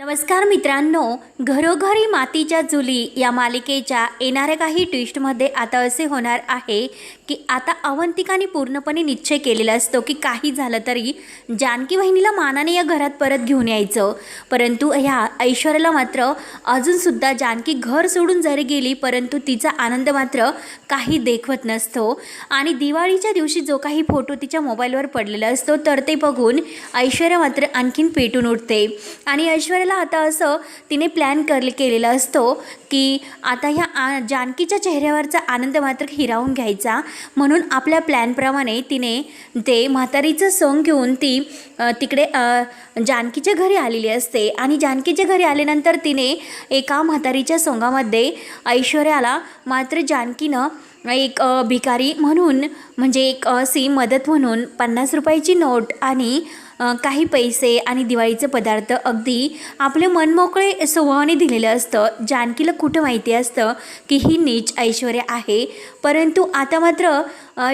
नमस्कार मित्रांनो घरोघरी मातीच्या चुली या मालिकेच्या येणाऱ्या काही ट्विस्टमध्ये आता असे होणार आहे की आता अवंतिकाने पूर्णपणे निश्चय केलेला असतो की काही झालं तरी जानकी बहिणीला मानाने या घरात परत घेऊन यायचं. परंतु ह्या ऐश्वर्याला मात्र अजूनसुद्धा जानकी घर सोडून जरी गेली परंतु तिचा आनंद मात्र काही देखवत नसतो. आणि दिवाळीच्या दिवशी जो काही फोटो तिच्या मोबाईलवर पडलेला असतो तर ते बघून ऐश्वर्या मात्र आणखीन पेटून उठते. आणि ऐश्वर्याला आता असं तिने प्लॅन कर केलेला असतो की आता ह्या आ जानकीच्या चेहऱ्यावरचा आनंद मात्र हिरावून घ्यायचा. म्हणून आपल्या प्लॅनप्रमाणे तिने ते म्हातारीचं सोंग घेऊन ती तिकडे जानकीच्या घरी आलेली असते. आणि जानकीच्या घरी आल्यानंतर तिने एका म्हातारीच्या सोंगामध्ये ऐश्वर्याला मात्र जानकीनं एक भिकारी म्हणून म्हणजे एक अशी मदत म्हणून पन्नास रुपयाची नोट आणि काही पैसे आणि दिवाळीचे पदार्थ अगदी आपले मनमोकळे स्वभावाने दिलेलं असतं. जानकीला कुठं माहिती असतं की ही नीच ऐश्वर्या आहे. परंतु आता मात्र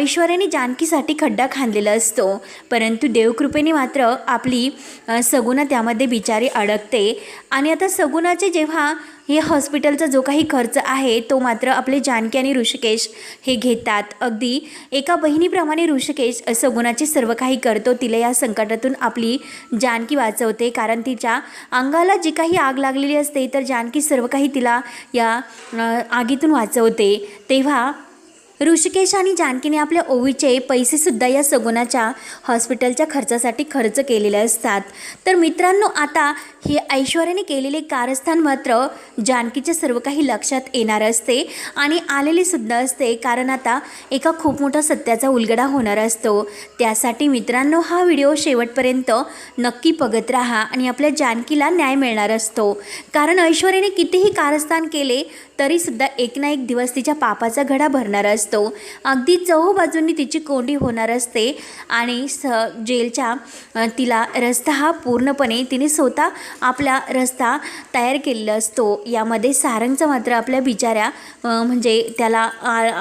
ईश्वराने जानकीसाठी खड्डा खांदलेला असतो. परंतु देवकृपेने मात्र आपली अ, सगुणा त्यामध्ये बिचारी अडकते. आणि आता सगुणाचे जेव्हा हे हॉस्पिटलचा जो काही खर्च आहे तो मात्र आपले जानकी आणि ऋषिकेश हे घेतात. अगदी एका बहिणीप्रमाणे ऋषिकेश सगुणाचे सर्व काही करतो. तिला या संकटातून आपली जानकी वाचवते. कारण तिच्या अंगाला जी काही आग लागलेली असते तर जानकी सर्व काही तिला या आगीतून वाचवते. तेव्हा ऋषिकेश आणि जानकीने आपल्या ओवीचे पैसेसुद्धा या सगुणाच्या हॉस्पिटलच्या खर्चासाठी खर्च केलेले असतात. तर मित्रांनो आता हे ऐश्वर्याने केलेले कारस्थान मात्र जानकीच्या सर्व काही लक्षात येणार असते आणि आलेले सुद्धा असते. कारण आता एका खूप मोठा सत्याचा उलगडा होणार असतो. त्यासाठी मित्रांनो हा व्हिडिओ शेवटपर्यंत नक्की बघत राहा आणि आपल्या जानकीला न्याय मिळणार असतो. कारण ऐश्वर्याने कितीही कारस्थान केले तरीसुद्धा एक ना एक दिवस तिच्या पापाचा घडा भरणार असतो. अगदी चहूबाजूंनी तिची कोंडी होणार असते आणि स जेलच्या तिला रस्ता हा पूर्णपणे तिने स्वतः आपला रस्ता तयार केलेला असतो. यामध्ये सारंगचं मात्र आपल्या बिचाऱ्या म्हणजे त्याला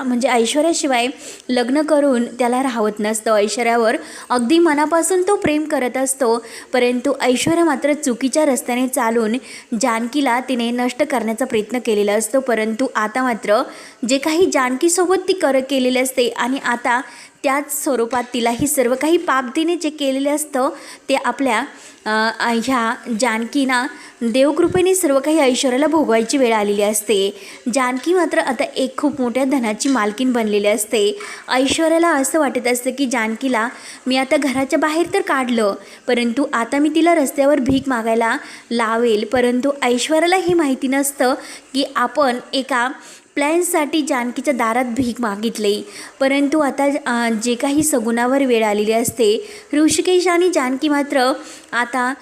म्हणजे ऐश्वर्याशिवाय लग्न करून त्याला राहत नसतं. ऐश्वर्यावर अगदी मनापासून तो प्रेम करत असतो. परंतु ऐश्वर्या मात्र चुकीच्या रस्त्याने चालून जानकीला तिने नष्ट करण्याचा प्रयत्न केलेला असतो. परंतु आता मात्र जे काही जानकीसोबत ती कर केलेले असते आणि आता त्याच स्वरूपात तिला ही सर्व काही पाप तिने जे केलेले असतं ते आपल्या ह्या जानकीना देवकृपेने सर्व काही ऐश्वर्याला भोगवायची वेळ आलेली असते. जानकी मात्र आता एक खूप मोठ्या धनाची मालकीन बनलेली असते. ऐश्वर्याला असं वाटत असतं की जानकीला मी आता घराच्या बाहेर तर काढलं परंतु आता मी तिला रस्त्यावर भीक मागायला लावेल परंतु ऐश्वर्याला हे माहिती नसतं की आपण एका प्लॅन्ससाठी जानकीच्या दारात भीक मागितले. परंतु आता जे काही सगुणावर वेळ आलेली असते ऋषिकेश आणि जानकी मात्र आता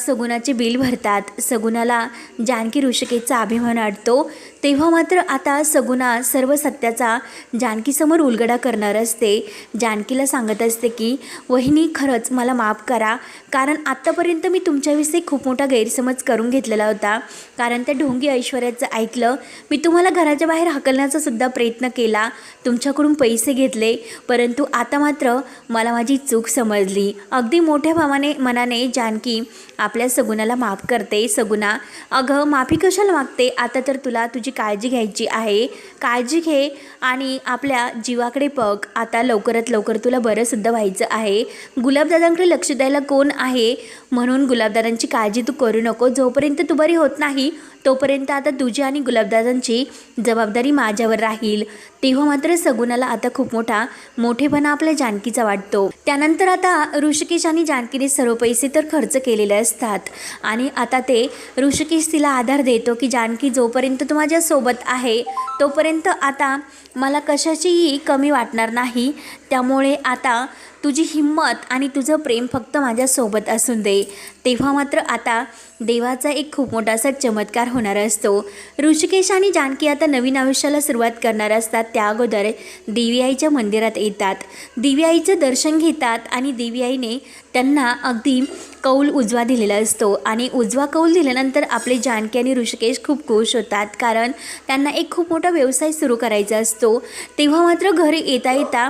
सगुणाचे बिल भरतात. सगुणाला जानकी ऋषिकेशचा अभिमान वाटतो. तेव्हा मात्र आता सगुणा सर्व सत्याचा जानकीसमोर उलगडा करणार असते. जानकीला सांगत असते की वहिनी खरंच मला माफ करा. कारण आत्तापर्यंत मी तुमच्याविषयी खूप मोठा गैरसमज करून घेतलेला होता. कारण त्या ढोंगी ऐश्वर्याचं ऐकलं. मी तुम्हाला घराच्या बाहेर हकलण्याचा सुद्धा प्रयत्न केला. तुमच्याकडून पैसे घेतले. परंतु आता मात्र मला माझी चूक समजली. अगदी मोठ्या भावाने मनाने जानकी आपल्या सगुणाला माफ करते. सगुणा अगं माफी कशाला मागते? आता तर तुला तुझी काळजी घ्यायची आहे. काळजी घे आणि आपल्या जीवाकडे बघ. आता लवकरात लवकर तुला बरंसुद्धा व्हायचं आहे. गुलाबदादांकडे लक्ष द्यायला कोण आहे? म्हणून गुलाबदादांची काळजी तू करू नको. जोपर्यंत तू बरी होत नाही तोपर्यंत आता तुझी आणि गुलाबदादांची जबाबदारी माझ्यावर राहील. तेव्हा मात्र सगुणाला आता खूप मोठा मोठेपणा आपल्या जानकीचा वाटतो. त्यानंतर आता ऋषिकेश आणि जानकीने सर्व पैसे तर खर्च केलेले असतात. आणि आता ते ऋषिकेश तिला आधार देतो की जानकी जोपर्यंत तू माझ्यासोबत आहे तोपर्यंत आता मला कशाचीही कमी वाटणार नाही. त्यामुळे आता तुझी हिंमत आणि तुझं प्रेम फक्त माझ्यासोबत असून दे. तेव्हा मात्र आता देवाचा एक खूप मोठा असा चमत्कार होणार असतो. ऋषिकेश आणि जानकी आता नवीन आयुष्याला सुरुवात करणार असतात. त्या अगोदर देवी आईच्या मंदिरात येतात. देवी आईचं दर्शन घेतात आणि देवी आईने त्यांना अगदी कौल उजवा दिलेला असतो. आणि उजवा कौल दिल्यानंतर आपले जानकी आणि ऋषिकेश खूप खुश होतात. कारण त्यांना एक खूप मोठा व्यवसाय सुरू करायचा असतो. तेव्हा मात्र घरी येता येता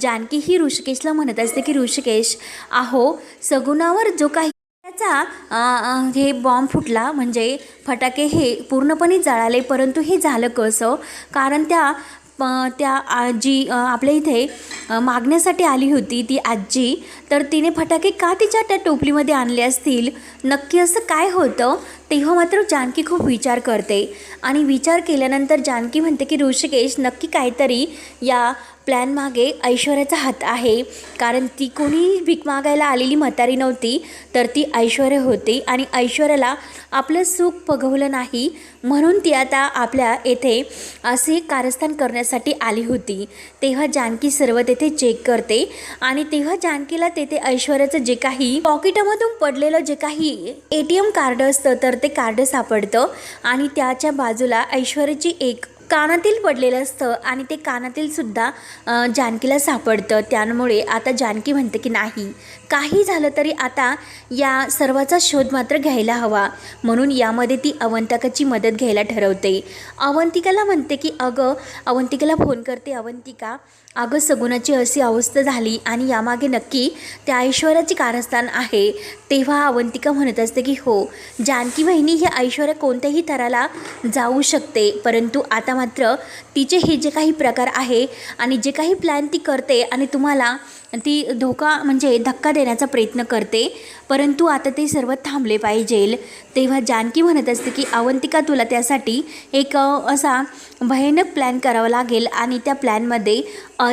जानकी ही ऋषिकेशला म्हणत असते की ऋषिकेश आहो सगुणावर जो काही त्याचा हे बॉम्ब फुटला म्हणजे फटाके हे पूर्णपणे जळाले परंतु हे झालं कसं? कारण त्या त्या आजी आपल्या इथे मागण्यासाठी आली होती ती आजी तर तिने फटाके का तिच्या त्या टोपलीमध्ये आणले असतील? नक्की असं काय होतं? तेव्हा मात्र जानकी खूप विचार करते. आणि विचार केल्यानंतर जानकी म्हणते की ऋषिकेश नक्की काहीतरी या प्लॅन मागे ऐश्वर्याचा हात आहे. कारण ती कोणी भीक मागायला आलेली म्हातारी नव्हती तर ती ऐश्वर्या होती आणि ऐश्वर्याला आपलं सुख पगवलं नाही. म्हणून ती आता आपल्या येथे असे कारस्थान करण्यासाठी आली होती. तेव्हा जानकी सर्व तेथे चेक करते आणि तेव्हा जानकीला तेथे ऐश्वर्याचं जे काही पॉकेटमधून पडलेलं जे काही ए टी एम कार्ड असतं तर ते कार्ड सापडतं आणि त्याच्या बाजूला ऐश्वर्याची एक कानातील पडलेलं असतं आणि ते कानातील सुद्धा जानकीला सापडतं. त्यामुळे आता जानकी म्हणते की नाही काही झालं तरी आता या सर्वाचा शोध मात्र घ्यायला हवा. म्हणून यामध्ये ती अवंतिकाची मदत घ्यायला ठरवते. अवंतिकाला म्हणते की अगं अवंतिकाला फोन करते अवंतिका. अगं सगुणाची अशी अवस्था झाली आणि यामागे नक्की त्या ऐश्वर्याचे कारस्थान आहे. तेव्हा अवंतिका म्हणत असते की हो जानकी बहिणी ही ऐश्वर्या कोणत्याही थराला जाऊ शकते. परंतु आता मात्र तिचे हे जे काही प्रकार आहे आणि जे काही प्लॅन ती करते आणि तुम्हाला ती धोका म्हणजे धक्का देण्याचा प्रयत्न करते. परंतु आता ते सर्व थांबले पाहिजेल तेव्हा जानकी म्हणत असते की अवंतिका तुला त्यासाठी एक असा भयानक प्लॅन करावा लागेल आणि त्या प्लॅनमध्ये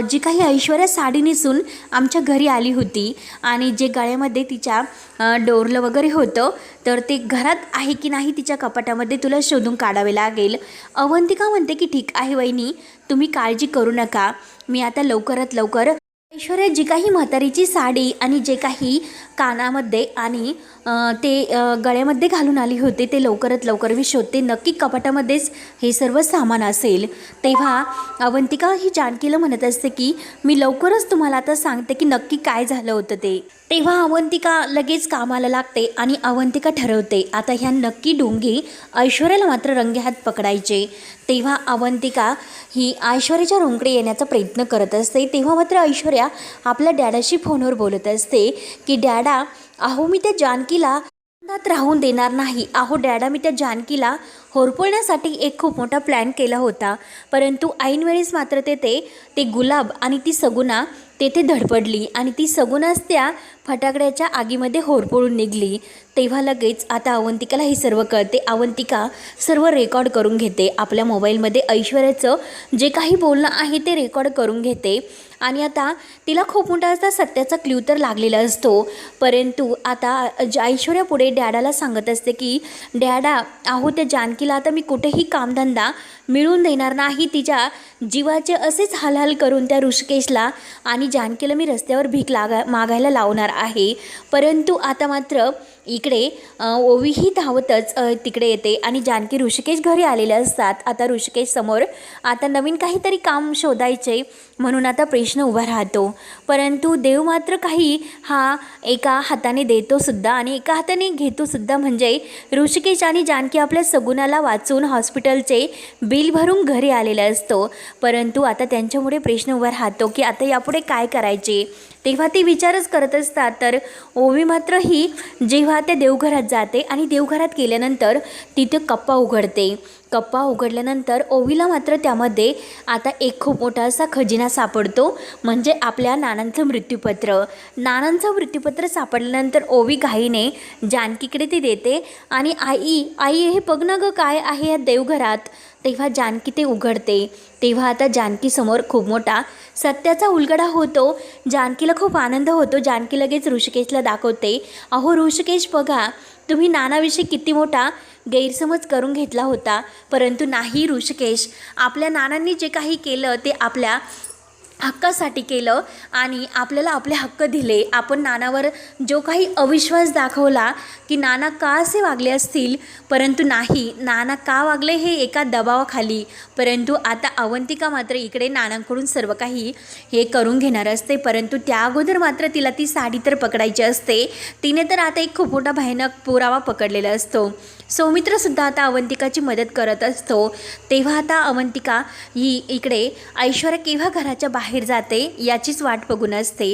जी काही ऐश्वर्या साडी नेसून आमच्या घरी आली होती आणि जे गळ्यामध्ये तिच्या डोरलं वगैरे होतं तर ते घरात आहे की नाही तिच्या कपाटामध्ये तुला शोधून काढावे लागेल. अवंतिका म्हणते की ठीक आहे वहिनी तुम्ही काळजी करू नका. मी आता लवकरात लवकर ऐश्वर्या जी काही म्हातारीची साडी आणि जे काही कानामध्ये आणि ते गळ्यामध्ये घालून आली होते. ते लवकरात लवकर मी शोधते नक्की कपाटामध्येच हे सर्व सामान असेल. तेव्हा अवंतिका ही जानकीला म्हणत असते की मी लवकरच तुम्हाला आता सांगते की नक्की काय झालं होतं ते. तेव्हा अवंतिका लगेच कामाला लागते आणि अवंतिका ठरवते आता ह्या नक्की डोंगी ऐश्वर्याला मात्र रंगेहात पकडायचे. तेव्हा अवंतिका ही ऐश्वर्याच्या रोंकडे येण्याचा प्रयत्न करत असते. तेव्हा मात्र ऐश्वर्या आपल्या डॅडाशी फोनवर बोलत असते की डॅड अहो मी त्या जानकीला आनंदात राहून देणार नाही. अहो डॅडा मी त्या जानकीला होरपळण्यासाठी एक खूप मोठा प्लॅन केला होता. परंतु ऐनवेळेस मात्र तेथे ते गुलाब आणि ती सगुना तेथे धडपडली आणि ती सगुनाच त्या फटाकड्याच्या आगीमध्ये होरपळून निघली. तेव्हा लगेच आता अवंतिकाला हे सर्व कळते. अवंतिका सर्व रेकॉर्ड करून घेते. आपल्या मोबाईलमध्ये ऐश्वर्याचं जे काही बोलणं आहे ते रेकॉर्ड करून घेते. आणि आता तिला खूप मोठा असा सत्याचा क्ल्यू तर लागलेला असतो. परंतु आता ऐश्वर्या पुढे डॅडाला सांगत असते की डॅडा आहो त्या जानकीला आता मी कुठेही कामधंदा मिळून देणार नाही. तिच्या जीवाचे असेच हालहाल करून त्या ऋषिकेशला आणि जानकीला मी रस्त्यावर भीक लागा मागायला लावणार आहे. परंतु आता मात्र इकडे ओवीही धावतच तिकडे येते. आणि जानकी ऋषिकेश घरी आलेले असतात. आता ऋषिकेश समोर आता नवीन काहीतरी काम शोधायचे म्हणून आता प्रश्न उभा राहतो. परंतु देव मात्र काही हा एका हाताने देतो सुद्धा आणि एका हाताने घेतो सुद्धा म्हणजे ऋषिकेश आणि जानकी आपल्या सगुणाला वाचून हॉस्पिटलचे बिल भरून घरी आलेला असतो. परंतु आता त्यांच्यामुळे प्रश्न उभा राहतो की आता यापुढे काय करायचे? तेव्हा ते विचारच करत असतात तर ओवी मात्र ही जेव्हा त्या देवघरात जाते आणि देवघरात गेल्यानंतर तिथे कप्पा उघडते. कप्पा उघडल्यानंतर ओवीला मात्र त्यामध्ये आता एक खूप मोठा असा खजिना सापडतो म्हणजे आपल्या नानांचं मृत्यूपत्र. नानांचं मृत्यूपत्र सापडल्यानंतर ओवी घाईने जानकीकडे ती देते आणि आई आई हे बघ ना गं काय आहे या देवघरात. तेव्हा जानकी ते उघडते. तेव्हा आता जानकीसमोर खूप मोठा सत्याचा उलगडा होतो. जानकीला खूप आनंद होतो. जानकी लगेच ऋषिकेशला दाखवते. अहो ऋषिकेश बघा तुम्ही नानाविषयी किती मोठा गैरसमज करून घेतला होता परंतु नाही ऋषिकेश. आपल्या नानांनी जे काही केलं ते आपल्या हक्कासाठी केलं आणि आपल्याला आपले हक्क दिले. आपण नानावर जो काही अविश्वास दाखवला की नाना का असे वागले असतील परंतु नाही नाना का वागले हे एका दबावाखाली. परंतु आता अवंतिका मात्र इकडे नानांकडून सर्व काही हे करून घेणार असते. परंतु त्या अगोदर मात्र तिला ती साडी तर पकडायची असते. तिने तर आता एक खूप मोठा भयानक पुरावा पकडलेला असतो. सौमित्रसुद्धा आता अवंतिकाची मदत करत असतो. तेव्हा आता अवंतिका ही इकडे ऐश्वर्या केव्हा घराच्या बाहेर बाहेर जाते याचीच वाट बघून असते.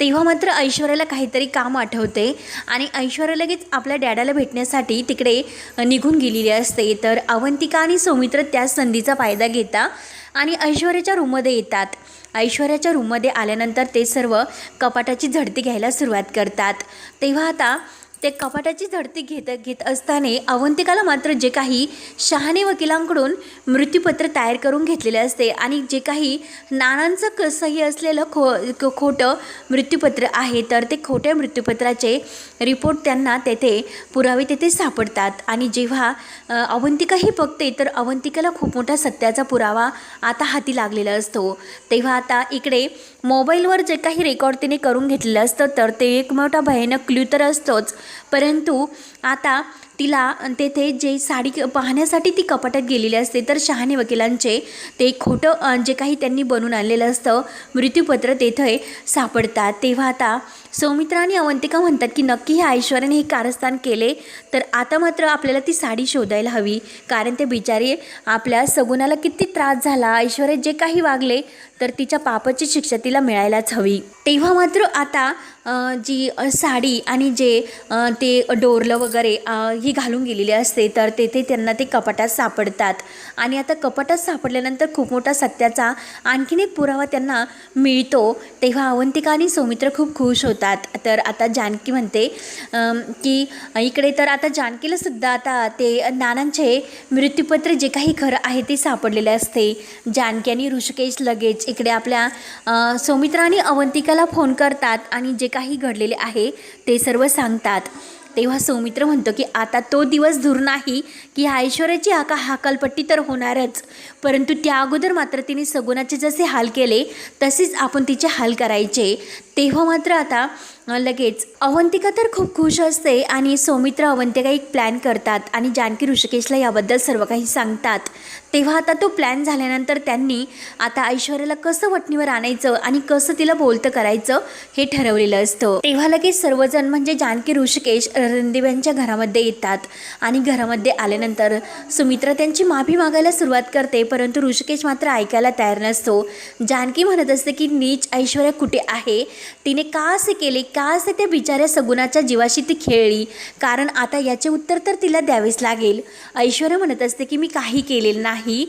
तेव्हा मात्र ऐश्वर्याला काहीतरी काम आठवते आणि ऐश्वर्या लगेच आपल्या डॅडाला भेटण्यासाठी तिकडे निघून गेलेली असते. तर अवंतिका आणि सौमित्र त्या संधीचा फायदा घेता आणि ऐश्वर्याच्या रूममध्ये येतात. ऐश्वर्याच्या रूममध्ये आल्यानंतर ते सर्व कपाटाची झडती घ्यायला सुरुवात करतात. तेव्हा आता ते कपाटाची झडती घेत घेत असताना अवंतिकाला मात्र जे काही शहाणे वकिलांकडून मृत्यूपत्र तयार करून घेतलेले असते आणि जे काही नानांचं क सही असलेलं खो खोटं मृत्यूपत्र आहे तर ते खोट्या मृत्यूपत्राचे रिपोर्ट त्यांना तेथे पुरावे तेथे सापडतात. आणि जेव्हा अवंतिका ही बघते तर अवंतिकाला खूप मोठा सत्याचा पुरावा आता हाती लागलेला असतो. तेव्हा आता इकडे मोबाईलवर जे काही रेकॉर्ड तिने करून घेतलेलं असतं तर ते एक मोठा भयानक क्ल्यू तर असतोच. परंतु आता तिला तेथे जे साडी पाहण्यासाठी ती कपाटात गेलेली असते तर शहाणे वकिलांचे ते खोटं जे काही त्यांनी बनवून आणलेलं असतं मृत्यूपत्र तेथे सापडतात. तेव्हा आता सौमित्रा आणि अवंतिका म्हणतात की नक्की हे ऐश्वर्याने हे कारस्थान केले तर आता मात्र आपल्याला ती साडी शोधायला हवी. कारण ते बिचारी आपल्या सगुणाला किती त्रास झाला ऐश्वर्या जे काही वागले तर तिच्या पापाची शिक्षा तिला मिळायलाच हवी. तेव्हा मात्र आता जी साडी आणि जे ते डोरलं वगैरे ही घालून गेलेली असते तर तेथे त्यांना ते कपाटात सापडतात. आणि आता कपाटात सापडल्यानंतर खूप मोठा सत्याचा आणखीन एक पुरावा त्यांना मिळतो. तेव्हा अवंतिका आणि सौमित्र खूप खुश होतात. तर आता जानकी म्हणते की इकडे तर आता जानकीला सुद्धा आता ते नानांचे मृत्यूपत्र जे काही खरं आहे ते सापडलेले असते. जानकी आणि ऋषिकेश लगेच इकडे आपल्या सौमित्र आणि अवंतिकाला फोन करतात आणि जे काही घडलेले आहे ते सर्व सांगतात. तेव्हा सौमित्र म्हणतो की आता तो दिवस दूर नाही की ह्या ऐश्वर्याची आका हाकालपट्टी तर होणारच. परंतु त्या अगोदर मात्र तिने सगुणाचे जसे हाल केले तसेच आपण तिचे हाल करायचे. तेव्हा मात्र आता लगेच. अवंतिका तर खूप खुश असते आणि सौमित्र अवंतिका एक प्लॅन करतात आणि जानकी ऋषिकेशला याबद्दल सर्व काही सांगतात. तेव्हा आता तो प्लॅन झाल्यानंतर त्यांनी आता ऐश्वर्याला कसं वटणीवर आणायचं आणि कसं तिला बोलतं करायचं हे ठरवलेलं असतं. तेव्हा लगेच सर्वजण म्हणजे जानकी ऋषिकेश रणदेव यांच्या घरामध्ये येतात आणि घरामध्ये आल्यानंतर सुमित्रा त्यांची माफी मागायला सुरुवात करते परंतु ऋषिकेश मात्र ऐकायला तयार नसतो. जानकी म्हणत असते की नीच ऐश्वर्या कुठे आहे? तिने का असे केले? का असते त्या बिचाऱ्या सगुणाच्या जीवाशी ती खेळली. कारण आता याचे उत्तर तर तिला द्यावेच लागेल. ऐश्वर्या म्हणत असते की मी काही केलेलं नाही.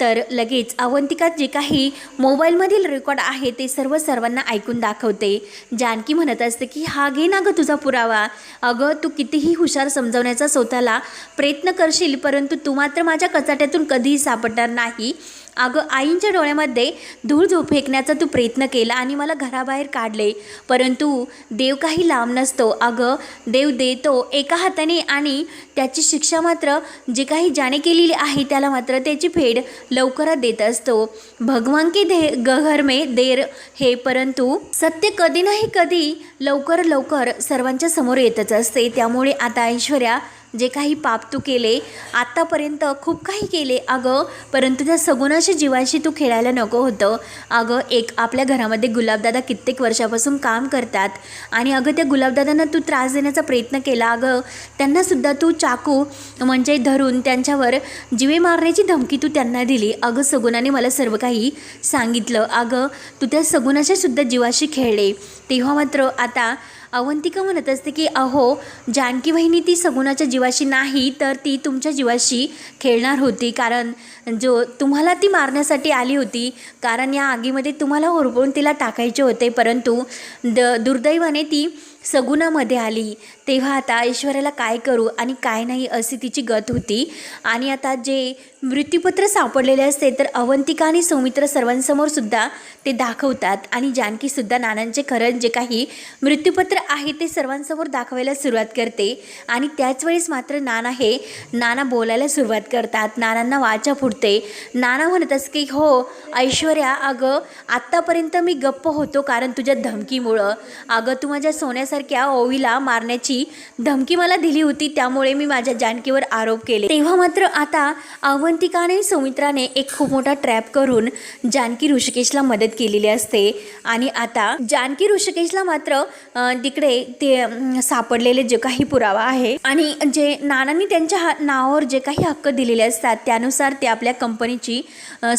तर लगेच अवंतिका जे काही मोबाईलमधील रेकॉर्ड आहे ते सर्व सर्वांना ऐकून दाखवते. जानकी म्हणत असते की हा घे ना गं तुझा पुरावा. अगं तू कितीही हुशार समजवण्याचा स्वतःला प्रयत्न करशील परंतु तू मात्र माझ्या कचाट्यातून कधीही सापडणार नाही. अगं आईंच्या डोळ्यामध्ये धूळ झो फेकण्याचा तू प्रयत्न केला आणि मला घराबाहेर काढले. परंतु देव काही लांब नसतो. अगं देव देतो एका हाताने आणि त्याची शिक्षा मात्र जे काही ज्याने केलेली आहे त्याला मात्र त्याची फेड लवकरात देत असतो. भगवान की दे घर में देर हे परंतु सत्य कधी नाही कधी लवकर लवकर सर्वांच्या समोर येतच असते. त्यामुळे आता ऐश्वर्या जे काही पाप तू केले आत्तापर्यंत खूप काही केले अगं परंतु त्या सगुणाच्या जीवाशी तू खेळायला नको होतं. अगं एक आपल्या घरामध्ये गुलाबदादा कित्येक वर्षापासून काम करतात आणि अगं त्या गुलाबदादांना तू त्रास देण्याचा प्रयत्न केला. अगं त्यांनासुद्धा तू चाकू म्हणजे धरून त्यांच्यावर जिवे मारण्याची धमकी तू त्यांना दिली. अगं सगुणाने मला सर्व काही सांगितलं. अगं तू त्या सगुणाच्यासुद्धा जीवाशी खेळले. तेव्हा मात्र आता अवंतिका म्हणत असते की अहो जानकी वहिनी ती सगुणाच्या जीवाशी नाही तर ती तुमच्या जीवाशी खेळणार होती. कारण जो तुम्हाला ती मारण्यासाठी आली होती कारण या आगीमध्ये तुम्हाला होरपळून तिला टाकायचे होते. परंतु द दुर्दैवाने ती सगुणामध्ये आली. तेव्हा आता ऐश्वर्याला काय करू आणि काय नाही अशी तिची गत होती. आणि आता जे मृत्यूपत्र सापडलेले असते तर अवंतिका आणि सौमित्र सर्वांसमोर सुद्धा ते दाखवतात. आणि जानकीसुद्धा नानांचे खरं जे काही मृत्यूपत्र आहे ते सर्वांसमोर दाखवायला सुरुवात करते. आणि त्याच वेळेस मात्र नाना हे नाना बोलायला सुरुवात करतात. नानांना वाचा फुटते. नाना म्हणत असं की हो ऐश्वर्या अगं आत्तापर्यंत मी गप्प होतो कारण तुझ्या धमकीमुळं. अगं तू माझ्या सोन्या माझ्यासारख्या ओवीला मारण्याची धमकी मला दिली होती त्यामुळे मी माझ्या जानकीवर आरोप केले. तेव्हा मात्र आता अवंतिकाने सुमित्राने एक खूप मोठा ट्रॅप करून जानकी ऋषिकेशला मदत केलेली असते. आणि आता जानकी ऋषिकेशला मात्र तिकडे ते सापडलेले जे काही पुरावा आहे आणि जे नानांनी त्यांच्या हा- नावावर जे काही हक्क दिलेले असतात त्यानुसार ते आपल्या कंपनीची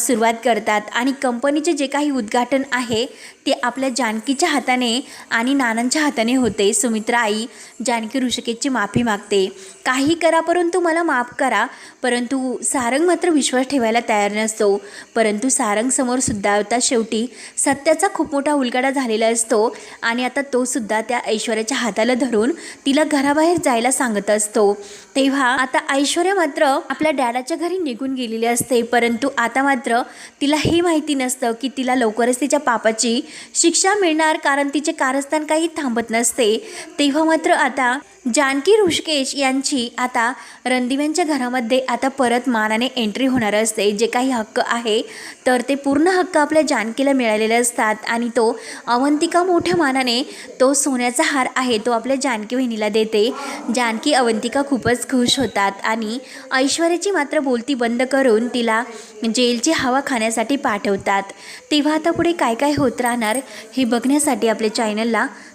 सुरुवात करतात. आणि कंपनीचे जे काही उद्घाटन आहे ते आपल्या जानकीच्या हाताने आणि नानांच्या हाताने होते. सुमित्रा आई जानकी ऋषिकेशची माफी मागते. काही करा परंतु मला माफ करा. परंतु सारंग मात्र विश्वास ठेवायला तयार नसतो. परंतु सारंग समोर सुद्धा होता शेवटी सत्याचा खूप मोठा उलगडा झालेला असतो आणि आता तो सुद्धा त्या ऐश्वर्याच्या हाताला धरून तिला घराबाहेर जायला सांगत असतो. तेव्हा आता ऐश्वर्या मात्र आपल्या डॅडाच्या घरी निघून गेलेली असते. परंतु आता मात्र तिला हे माहिती नसतं की तिला लवकरच तिच्या पापाची शिक्षा मिळणार कारण तिचे कारस्थान काही थांबत नसतं. तेव्हा मात्र आता जानकी ऋषिकेश यांची आता रणदिव्यांच्या घरामध्ये आता परत मानाने एंट्री होणार असते. जे काही हक्क आहे तर ते पूर्ण हक्क आपल्या जानकीला मिळालेले असतात आणि तो अवंतिका मोठ्या मानाने तो सोन्याचा हार आहे तो आपल्या जानकी बहिणीला देते. जानकी अवंतिका खूपच खुश होतात आणि ऐश्वर्याची मात्र बोलती बंद करून तिला जेलची हवा खाण्यासाठी पाठवतात. तेव्हा आता पुढे काय काय होत राहणार हे बघण्यासाठी आपल्या चॅनलला